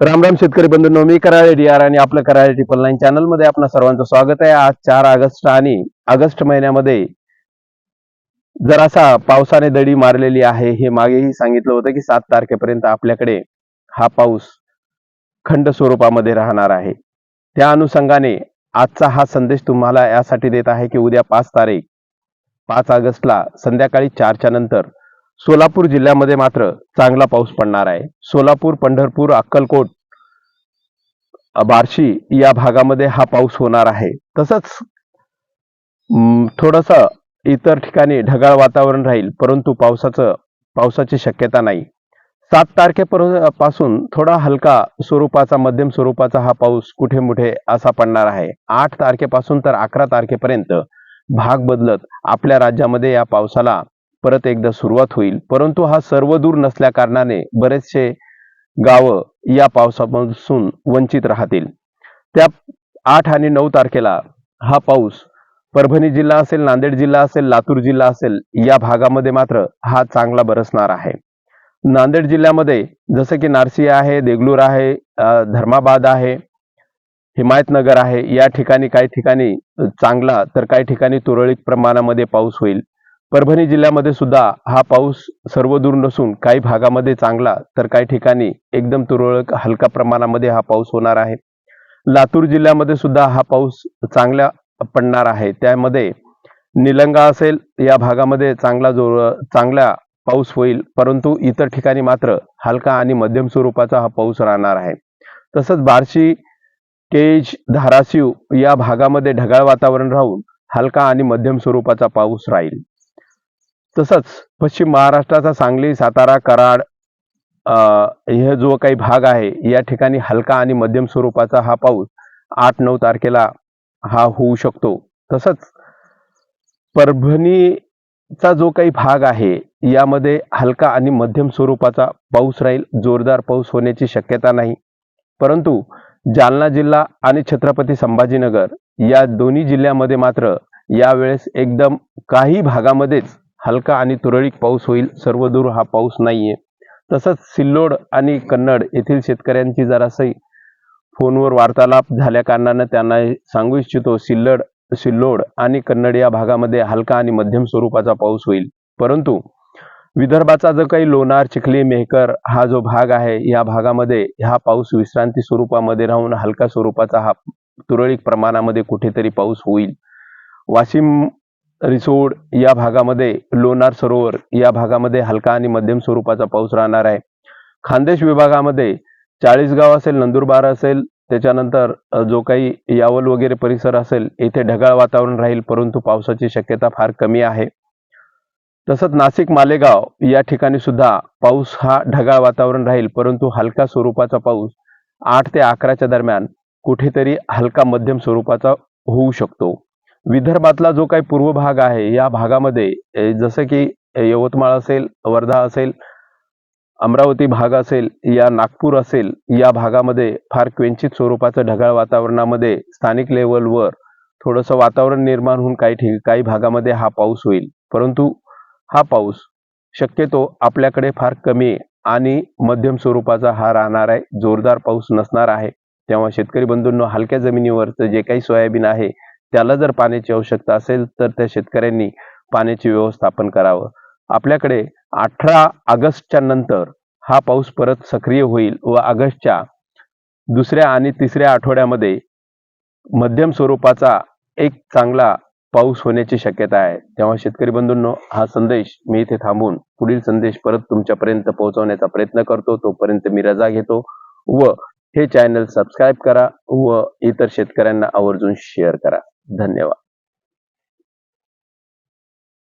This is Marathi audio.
राम राम शेतकरी बंधूंनो मी कराळे डी आर आणि आपलं कराळे ट्रिपल नाईन चॅनलमध्ये आपलं सर्वांचं स्वागत आहे. आज चार ऑगस्ट आणि ऑगस्ट महिन्यामध्ये जरासा पावसाने दडी मारलेली आहे. हे मागेही सांगितलं होतं की सात तारखेपर्यंत आपल्याकडे हा पाऊस खंड स्वरूपामध्ये राहणार आहे. त्या अनुषंगाने आजचा हा संदेश तुम्हाला यासाठी देत आहे की उद्या पाच तारीख पाच ऑगस्टला संध्याकाळी चारच्या नंतर सोलापूर जिल्ह्यामध्ये मात्र चांगला पाऊस पडणार आहे. सोलापूर पंढरपूर अक्कलकोट बार्शी या भागामध्ये हा पाऊस होणार आहे. तसंच थोडस इतर ठिकाणी ढगाळ वातावरण राहील परंतु पावसाचं पावसाची शक्यता नाही. सात तारखेपासून पासून थोडा हलका स्वरूपाचा मध्यम स्वरूपाचा हा पाऊस कुठे मुठे असा पडणार आहे. आठ तारखेपासून तर अकरा तारखेपर्यंत भाग बदलत आपल्या राज्यामध्ये या पावसाला परत एकदा सुरुवात होईल. परंतु हा सर्वदूर नसल्या कारणाने बरेचसे गावं या पावसापासून वंचित राहतील. त्या आठ आणि नऊ तारखेला हा पाऊस परभणी जिल्हा असेल नांदेड जिल्हा असेल लातूर जिल्हा असेल या भागामध्ये मात्र हा चांगला बरसणार आहे. नांदेड जिल्ह्यामध्ये जसं की नारसी आहे देगलूर आहे धर्माबाद आहे हिमायतनगर आहे. या ठिकाणी काही ठिकाणी चांगला तर काही ठिकाणी तुरळक प्रमाणामध्ये पाऊस होईल. परभणी जिल्ह्यामध्ये सुद्धा हा पाऊस सर्वदूर नसून काही भागामध्ये चांगला तर काही ठिकाणी एकदम तुरळक हलका प्रमाणामध्ये हा पाऊस होणार आहे. लातूर जिल्ह्यामध्ये सुद्धा हा पाऊस चांगला पडणार आहे. त्यामध्ये निलंगा असेल या भागामध्ये चांगला जोर चांगला पाऊस होईल परंतु इतर ठिकाणी मात्र हलका आणि मध्यम स्वरूपाचा हा पाऊस राहणार आहे. तसंच बार्शी केज धाराशिव या भागामध्ये ढगाळ वातावरण राहून हलका आणि मध्यम स्वरूपाचा पाऊस राहील. तसंच पश्चिम महाराष्ट्राचा सांगली सातारा कराड हे जो काही भाग आहे या ठिकाणी हलका आणि मध्यम स्वरूपाचा हा पाऊस आठ नऊ तारखेला हा होऊ शकतो. तसंच परभणीचा जो काही भाग आहे यामध्ये हलका आणि मध्यम स्वरूपाचा पाऊस राहील. जोरदार पाऊस होण्याची शक्यता नाही. परंतु जालना जिल्हा आणि छत्रपती संभाजीनगर या दोन्ही जिल्ह्यामध्ये मात्र यावेळेस एकदम काही भागामध्येच हलका आणि तुरळक पाऊस होईल सर्वदूर हा पाऊस नाही आहे तसंच सिल्लोड आणि कन्नड येथील शेतकऱ्यांची जरासही फोनवर वार्तालाप झाल्या कारणानं त्यांना सांगू इच्छितो सिल्लड सिल्लोड आणि कन्नड या भागामध्ये हलका आणि मध्यम स्वरूपाचा पाऊस होईल. परंतु विदर्भाचा जो काही लोणार चिखली मेहकर हा जो भाग आहे या भागामध्ये हा पाऊस विश्रांती स्वरूपामध्ये राहून हलका स्वरूपाचा हा तुरळक प्रमाणामध्ये कुठेतरी पाऊस होईल. वाशिम रिसोड या भागामध्ये लोणार सरोवर या भागामध्ये हलका आणि मध्यम स्वरूपाचा पाऊस राहणार आहे. खानदेश विभागामध्ये चाळीसगाव असेल नंदुरबार असेल त्याच्यानंतर जो काही यावल वगैरे परिसर असेल येथे ढगाळ वातावरण राहील परंतु पावसाची शक्यता फार कमी आहे. तसंच नाशिक मालेगाव या ठिकाणी सुद्धा पाऊस हा ढगाळ वातावरण राहील परंतु हलका स्वरूपाचा पाऊस आठ ते अकराच्या दरम्यान कुठेतरी हलका मध्यम स्वरूपाचा होऊ शकतो. विदर्भातला जो काही पूर्व भाग आहे या भागामध्ये जसं की यवतमाळ असेल वर्धा असेल अमरावती भाग असेल या नागपूर असेल या भागामध्ये फार क्वचित स्वरूपाचं ढगाळ वातावरणामध्ये स्थानिक लेवलवर थोडंसं वातावरण निर्माण होऊन काही ठिक काही भागामध्ये हा पाऊस होईल. परंतु हा पाऊस शक्यतो आपल्याकडे फार कमी आणि मध्यम स्वरूपाचा हा राहणार आहे. जोरदार पाऊस नसणार आहे. तेव्हा शेतकरी बंधूंनो हलक्या जमिनीवरचं जे काही सोयाबीन आहे त्याला जर पाण्याची आवश्यकता असेल तर त्या शेतकऱ्यांनी पाण्याचे व्यवस्थापन करावं. आपल्याकडे अठरा ऑगस्टच्या नंतर हा पाऊस परत सक्रिय होईल व ऑगस्टच्या दुसऱ्या आणि तिसऱ्या आठवड्यामध्ये मध्यम स्वरूपाचा एक चांगला पाऊस होण्याची शक्यता आहे. तेव्हा शेतकरी बंधूंनो हा संदेश मी इथे थांबून पुढील संदेश परत तुमच्यापर्यंत पोहोचवण्याचा प्रयत्न करतो. तोपर्यंत मी रजा घेतो व हे चॅनल सबस्क्राईब करा व इतर शेतकऱ्यांना आवर्जून शेअर करा. धन्यवाद.